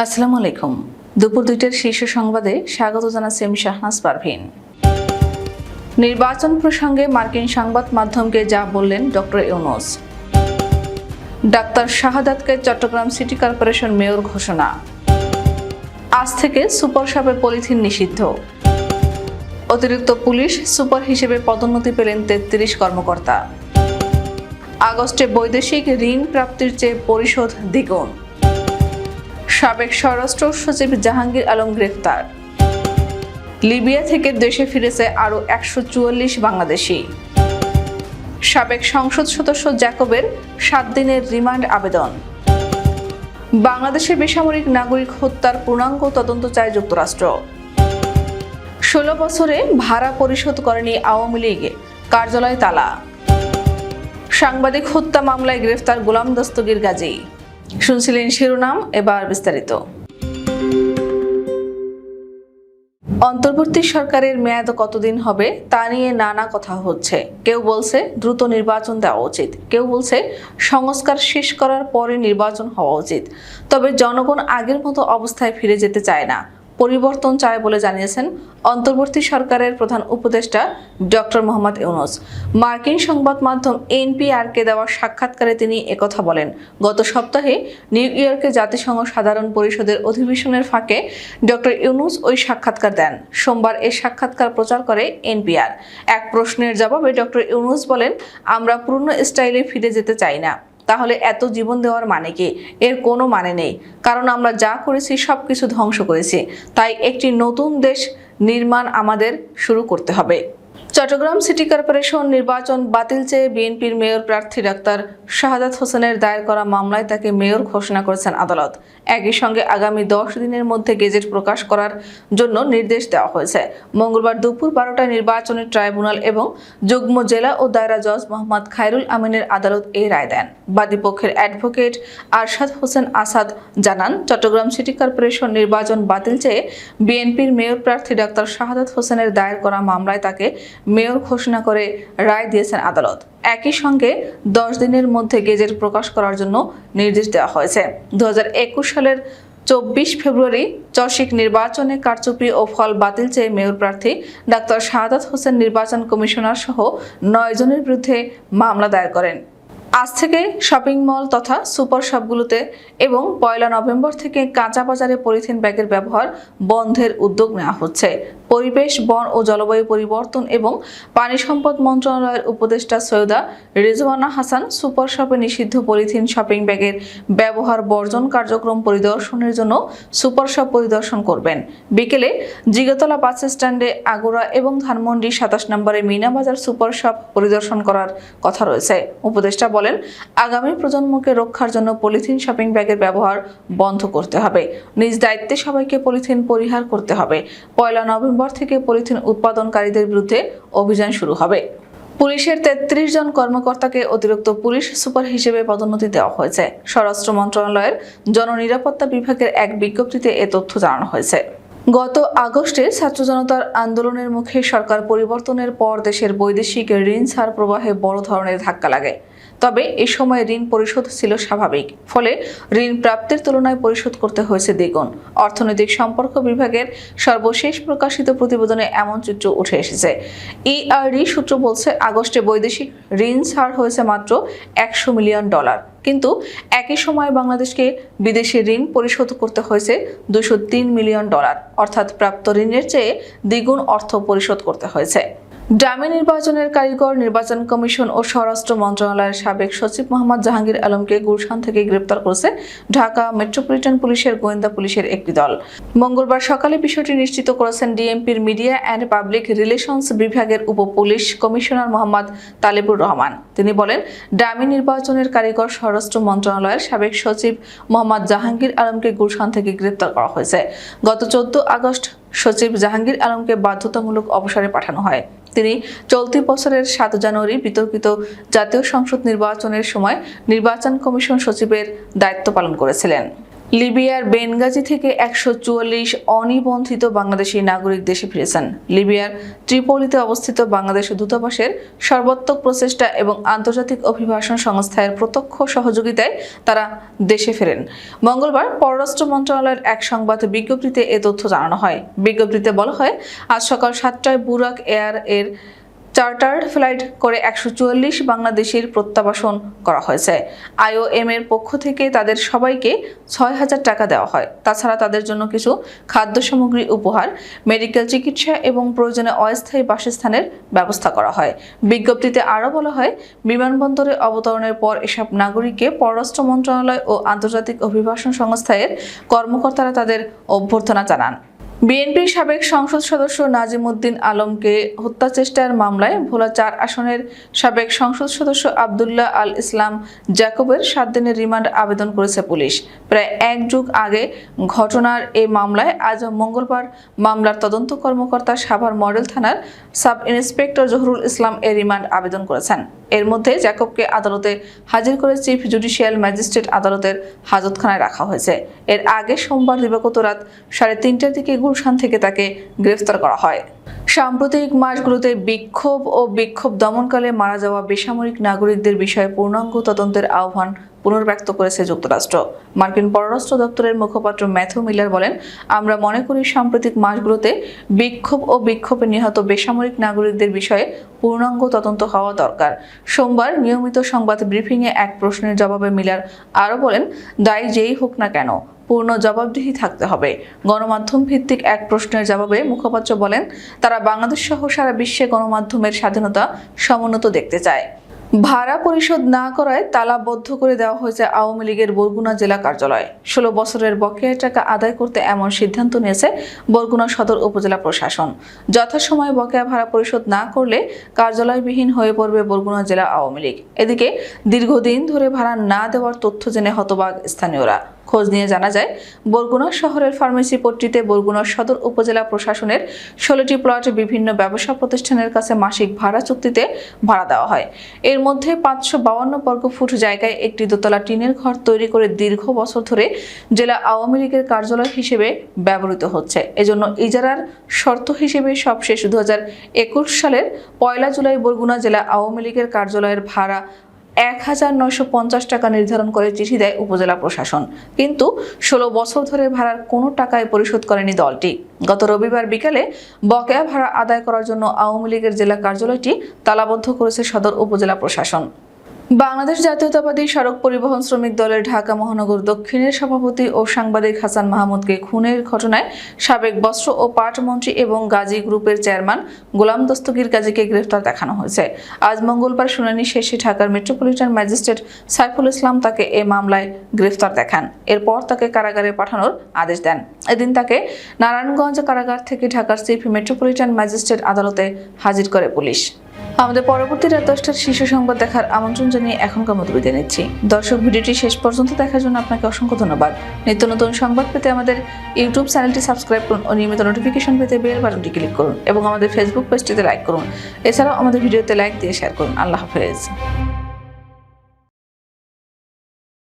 আসসালামু আলাইকুম। দুপুর দুইটার শীর্ষ সংবাদে স্বাগত জানাচ্ছি আমি শাহনাজ পারভিন। নির্বাচন প্রসঙ্গে মার্কিন সংবাদ মাধ্যমকে যা বললেন ডক্টর ইউনুস। ডাক্তার শাহাদাতকে চট্টগ্রাম সিটি কর্পোরেশন মেয়র ঘোষণা। আজ থেকে সুপার শপে পলিথিন নিষিদ্ধ। অতিরিক্ত পুলিশ সুপার হিসেবে পদোন্নতি পেলেন তেত্রিশ কর্মকর্তা। আগস্টে বৈদেশিক ঋণ প্রাপ্তির চেয়ে পরিশোধ দ্বিগুণ। সাবেক স্বরাষ্ট্র সচিব জাহাঙ্গীর আলম গ্রেফতার। লিবিয়া থেকে দেশে ফিরেছে আরও একশো চুয়াল্লিশ বাংলাদেশি। সাবেক সংসদ সদস্য জ্যাকবের সাত দিনের রিমান্ড আবেদন। বাংলাদেশে বেসামরিক নাগরিক হত্যার পূর্ণাঙ্গ তদন্ত চায় যুক্তরাষ্ট্র। ষোলো বছরে ভাড়া পরিশোধ করেনি আওয়ামী লীগ, কার্যালয় তালা। সাংবাদিক হত্যা মামলায় গ্রেফতার গোলাম দস্তগীর গাজী। শুনছিলেন শিরোনাম, এবার বিস্তারিত। অন্তর্বর্তী সরকারের মেয়াদ কতদিন হবে, তা নিয়ে নানা কথা হচ্ছে। কেউ বলছে দ্রুত নির্বাচন দেওয়া উচিত, কেউ বলছে সংস্কার শেষ করার পরে নির্বাচন হওয়া উচিত। তবে জনগণ আগের মতো অবস্থায় ফিরে যেতে চায় না। পরিবর্তন চায় বলে জানিয়েছেন অন্তর্বর্তী সরকারের প্রধান উপদেষ্টা ডক্টর মোহাম্মদ ইউনুস। মার্কিন সংবাদ মাধ্যম এনপিআরকে দেওয়া সাক্ষাৎকারে তিনি একথা বলেন, গত সপ্তাহে নিউ ইয়র্কে জাতিসংঘ সাধারণ পরিষদের অধিবেশনের ফাঁকে ডক্টর ইউনুস ওই সাক্ষাৎকার দেন। সোমবার এই সাক্ষাৎকার প্রচার করে এনপিআর। এক প্রশ্নের জবাবে ডক্টর ইউনুস বলেন, আমরা পুরনো স্টাইলে ফিরে যেতে চাই না। তাহলে এত জীবন দেওয়ার মানে কি? এর কোনো মানে নেই। কারণ আমরা যা করেছি সব কিছু ধ্বংস করেছি। তাই একটি নতুন দেশ নির্মাণ আমাদের শুরু করতে হবে। চট্টগ্রাম সিটি কর্পোরেশন নির্বাচন বাতিল চেয়ে বিএনপির মেয়র প্রার্থী ডাক্তার শাহাদাত হোসেনের দায়ের করা মামলায় তাকে মেয়র ঘোষণা করেছেন আদালত। একই সঙ্গে আগামী দশ দিনের মধ্যে গেজেট প্রকাশ করার জন্য নির্দেশ দেওয়া হয়েছে। মঙ্গলবার দুপুর বারোটায় নির্বাচনের ট্রাইব্যুনাল এবং যুগ্ম জেলা ও দায়রা জজ মোহাম্মদ খায়রুল আমিনের আদালত এই রায় দেন। বাদীপক্ষের অ্যাডভোকেট আরশাদ হোসেন আসাদ জানান, চট্টগ্রাম সিটি কর্পোরেশন নির্বাচন বাতিল চেয়ে বিএনপির মেয়র প্রার্থী ডাক্তার শাহাদাত হোসেনের দায়ের করা মামলায় তাকে মেয়র ঘোষণা করে রায় দিয়েছেন আদালত। একই সঙ্গে দশ দিনের মধ্যে গেজেট প্রকাশ করার জন্য নির্দেশ দেওয়া হয়েছে। দু হাজার একুশ সালের চব্বিশ ফেব্রুয়ারি চশিক নির্বাচনে কারচুপি ও ফল বাতিল চেয়ে মেয়র প্রার্থী ডাক্তার শাহাদাত হোসেন নির্বাচন কমিশনার সহ নয় জনের বিরুদ্ধে মামলা দায়ের করেন। আজ থেকে শপিং মল তথা সুপার শপগুলোতে এবং পয়লা নভেম্বর থেকে কাঁচা বাজারে পলিথিন ব্যাগের ব্যবহার বন্ধের উদ্যোগ নেওয়া হচ্ছে। পরিবেশ, বন ও জলবায়ু পরিবর্তন এবং পানি সম্পদ মন্ত্রণালয়ের উপদেষ্টা সৈয়দা রিজওয়ানা হাসান সুপার শপে নিষিদ্ধ পলিথিন শপিং ব্যাগের ব্যবহার বর্জন কার্যক্রম পরিদর্শনের জন্য সুপার শপ পরিদর্শন করবেন। বিকেলে জিগতলা বাস স্ট্যান্ডে আগুরা এবং ধানমন্ডি সাতাশ নম্বরে মিনাবাজার সুপার শপ পরিদর্শন করার কথা রয়েছে। উপদেষ্টা বলেন, আগামী প্রজন্মকে রক্ষার জন্য পলিথিন শপিং ব্যাগের ব্যবহার বন্ধ করতে হবে। নিজ দায়িত্বে সবাইকে পলিথিন পরিহার করতে হবে। পয়লা নভেম্বর থেকে পলিথিন উৎপাদনকারীদের বিরুদ্ধে অভিযান শুরু হবে। পুলিশের তেত্রিশ জন কর্মকর্তাকে অতিরিক্ত পুলিশ সুপার হিসেবে পদোন্নতি দেওয়া হয়েছে। স্বরাষ্ট্র মন্ত্রণালয়ের জননিরাপত্তা বিভাগের এক বিজ্ঞপ্তিতে এ তথ্য জানানো হয়েছে। গত আগস্টে ছাত্র জনতার আন্দোলনের মুখে সরকার পরিবর্তনের পর দেশের বৈদেশিক ঋণ ছাড় প্রবাহে বড় ধরনের ধাক্কা লাগে। তবে এ সময় ঋণ পরিশোধ ছিল স্বাভাবিক, ফলে ঋণ প্রাপ্তির তুলনায় পরিশোধ করতে হয়েছে দ্বিগুণ। অর্থনৈতিক সম্পর্ক বিভাগের সর্বশেষ প্রকাশিত প্রতিবেদনে এমন চিত্র উঠে এসেছে। ইআরডি সূত্র বলছে, আগস্টে বৈদেশিক ঋণ ছাড় হয়েছে মাত্র একশো মিলিয়ন ডলার। কিন্তু একই সময় বাংলাদেশকে বিদেশি ঋণ পরিশোধ করতে হয়েছে দুশো মিলিয়ন ডলার। অর্থাৎ প্রাপ্ত ঋণের চেয়ে দ্বিগুণ অর্থ পরিশোধ করতে হয়েছে। ডামি নির্বাচনের কারিগর, নির্বাচন কমিশন ও স্বরাষ্ট্র মন্ত্রণালয়ের সাবেক সচিব মোহাম্মদ জাহাঙ্গীর আলমকে গুলশান থেকে গ্রেপ্তার করেছে ঢাকা মেট্রোপলিটন পুলিশের গোয়েন্দা পুলিশের একটি দল। মঙ্গলবার সকালে বিষয়টি নিশ্চিত করেছেন ডিএমপির মিডিয়া অ্যান্ড পাবলিক রিলেশনস বিভাগের উপ পুলিশ কমিশনার মোহাম্মদ তালেবুর রহমান। তিনি বলেন, ডামি নির্বাচনের কারিগর, স্বরাষ্ট্র মন্ত্রণালয়ের সাবেক সচিব মোহাম্মদ জাহাঙ্গীর আলমকে গুলশান থেকে গ্রেপ্তার করা হয়েছে। গত চোদ্দ আগস্ট সচিব জাহাঙ্গীর আলমকে বাধ্যতামূলক অবসরে পাঠানো হয়। তিনি চলতি বছরের সাত জানুয়ারি বিতর্কিত জাতীয় সংসদ নির্বাচনের সময় নির্বাচন কমিশন সচিবের দায়িত্ব পালন করেছিলেন। লিবিয়ার বেনগাজি থেকে একশো চুয়াল্লিশ অনিবন্ধিত বাংলাদেশি নাগরিক দেশে ফিরেছেন। লিবিয়ার ত্রিপলিতে অবস্থিত বাংলাদেশ দূতাবাসের সর্বাত্মক প্রচেষ্টা এবং আন্তর্জাতিক অভিবাসন সংস্থার প্রত্যক্ষ সহযোগিতায় তারা দেশে ফেরেন। মঙ্গলবার পররাষ্ট্র মন্ত্রণালয়ের এক সংবাদ বিজ্ঞপ্তিতে এ তথ্য জানানো হয়। বিজ্ঞপ্তিতে বলা হয়, আজ সকাল সাতটায় বুরাক এয়ার এর চার্টার্ড ফ্লাইট করে একশো চুয়াল্লিশ বাংলাদেশির প্রত্যাবাসন করা হয়েছে। আইওএম এর পক্ষ থেকে তাদের সবাইকে ছয় হাজার টাকা দেওয়া হয়। তাছাড়া তাদের জন্য কিছু খাদ্য সামগ্রী উপহার, মেডিকেল চিকিৎসা এবং প্রয়োজনে অস্থায়ী বাসস্থানের ব্যবস্থা করা হয়। বিজ্ঞপ্তিতে আরও বলা হয়, বিমানবন্দরে অবতরণের পর এসব নাগরিককে পররাষ্ট্র মন্ত্রণালয় ও আন্তর্জাতিক অভিবাসন সংস্থার কর্মকর্তারা তাদের অভ্যর্থনা জানান। বিএনপির সাবেক সংসদ সদস্য নাজিম উদ্দিন আলমকে হত্যা চেষ্টার মামলায় ভোলা চার আসনের সাবেক সংসদ সদস্য আবদুল্লাহ আল ইসলাম জ্যাকবের সাত দিনের রিমান্ড আবেদন করেছে পুলিশ। প্রায় এক যুগ আগে ঘটনার এই মামলায় আজ মঙ্গলবার মামলার তদন্ত কর্মকর্তা সাভার মডেল থানার সাব ইন্সপেক্টর জহুরুল ইসলাম এ রিমান্ড আবেদন করেছেন। এর মধ্যে জ্যাকবকে আদালতে হাজির করে চিফ জুডিশিয়াল ম্যাজিস্ট্রেট আদালতের হাজতখানায় রাখা হয়েছে। এর আগে সোমবার দিবাগত রাত সাড়ে তিনটার দিকে গুলশান থেকে তাকে গ্রেফতার করা হয়। সাম্প্রতিক মাসগুলোতে বিক্ষোভ ও বিক্ষোভ দমনকালে মারা যাওয়া বেসামরিক নাগরিকদের বিষয়ে পূর্ণাঙ্গ তদন্তের আহ্বান পুনর্ব্যক্ত করেছে যুক্তরাষ্ট্র। মার্কিন পররাষ্ট্র দপ্তরের মুখপাত্র ম্যাথু মিলার বলেন, আমরা মনে করি সাম্প্রতিক মাসগুলোতে বিক্ষোভ ও বিক্ষোভে নিহত বেসামরিক নাগরিকদের বিষয়ে পূর্ণাঙ্গ তদন্ত হওয়া দরকার। সোমবার নিয়মিত সংবাদ ব্রিফিংয়ে এক প্রশ্নের জবাবে মিলার আরও বলেন, দায়ী যেই হোক না কেন, পূর্ণ জবাবদিহি থাকতে হবে। গণমাধ্যম ভিত্তিক এক প্রশ্নের জবাবে মুখপাত্র বলেন, তারা বাংলাদেশ সহ সারা বিশ্বে গণমাধ্যমের স্বাধীনতা সমুন্নত দেখতে চায়। ভাড়া পরিশোধ না করায় তালাবদ্ধ করে দেওয়া হয়েছে আওয়ামী লীগের বরগুনা জেলা কার্যালয়। ষোলো বছরের বকেয়া টাকা আদায় করতে এমন সিদ্ধান্ত নিয়েছে বরগুনা সদর উপজেলা প্রশাসন। যথাসময়ে বকেয়া ভাড়া পরিশোধ না করলে কার্যালয়বিহীন হয়ে পড়বে বরগুনা জেলা আওয়ামী লীগ। এদিকে দীর্ঘদিন ধরে ভাড়া না দেওয়ার তথ্য জেনে হতবাগ স্থানীয়রা। খোঁজ নিয়ে জানা যায়, বরগুনা শহরের ফার্মেসি পট্টিতে বরগুনা সদর উপজেলা প্রশাসনের ষোলোটি প্লট বিভিন্ন ব্যবসা প্রতিষ্ঠানের কাছে মাসিক ভাড়া চুক্তিতে ভাড়া দেওয়া হয়। এর মধ্যে পাঁচশো বাউান্ন বর্গফুট জায়গায় একটি দোতলা টিনের ঘর তৈরি করে দীর্ঘ বছর ধরে জেলা আওয়ামী লীগের কার্যালয় হিসেবে ব্যবহৃত হচ্ছে। এজন্য ইজারার শর্ত হিসেবে সবশেষ দু হাজার একুশ সালের পয়লা জুলাই বরগুনা জেলা আওয়ামী লীগের কার্যালয়ের ভাড়া এক হাজার নয়শো পঞ্চাশ টাকা নির্ধারণ করে চিঠি দেয় উপজেলা প্রশাসন। কিন্তু ষোলো বছর ধরে ভাড়ার কোনো টাকায় পরিশোধ করেনি দলটি। গত রবিবার বিকেলে বকেয়া ভাড়া আদায় করার জন্য আওয়ামী লীগের জেলা কার্যালয়টি তালাবদ্ধ করেছে সদর উপজেলা প্রশাসন। বাংলাদেশ জাতীয়তাবাদী সড়ক পরিবহন শ্রমিক দলের ঢাকা মহানগর দক্ষিণের সভাপতি ও সাংবাদিক হাসান মাহমুদকে খুনের ঘটনায় সাবেক বস্ত্র ও পাট মন্ত্রী এবং গাজী গ্রুপের চেয়ারম্যান গোলাম দস্তগীর গাজীকে গ্রেফতার দেখানো হয়েছে। আজ মঙ্গলবার শুনানি শেষে ঢাকার মেট্রোপলিটন ম্যাজিস্ট্রেট সাইফুল ইসলাম তাকে এ মামলায় গ্রেফতার দেখান। এরপর তাকে কারাগারে পাঠানোর আদেশ দেন। এদিন তাকে নারায়ণগঞ্জ কারাগার থেকে ঢাকার চিফ মেট্রোপলিটন ম্যাজিস্ট্রেট আদালতে হাজির করে পুলিশ। আমাদের পরবর্তী রাত দশটার শীর্ষ সংবাদ দেখার আমন্ত্রণ জানিয়ে এখনকার মতো বিদায় নিচ্ছি। দর্শক ভিডিওটি শেষ পর্যন্ত দেখার জন্য আপনাকে অসংখ্য ধন্যবাদ। নিত্য নতুন সংবাদ পেতে আমাদের ইউটিউব চ্যানেলটি সাবস্ক্রাইব করুন ও নিয়মিত নোটিফিকেশন পেতে বেল বাটনটি ক্লিক করুন এবং আমাদের ফেসবুক পেজটিতে লাইক করুন। এছাড়াও আমাদের ভিডিওতে লাইক দিয়ে শেয়ার করুন। আল্লাহ হাফেজ।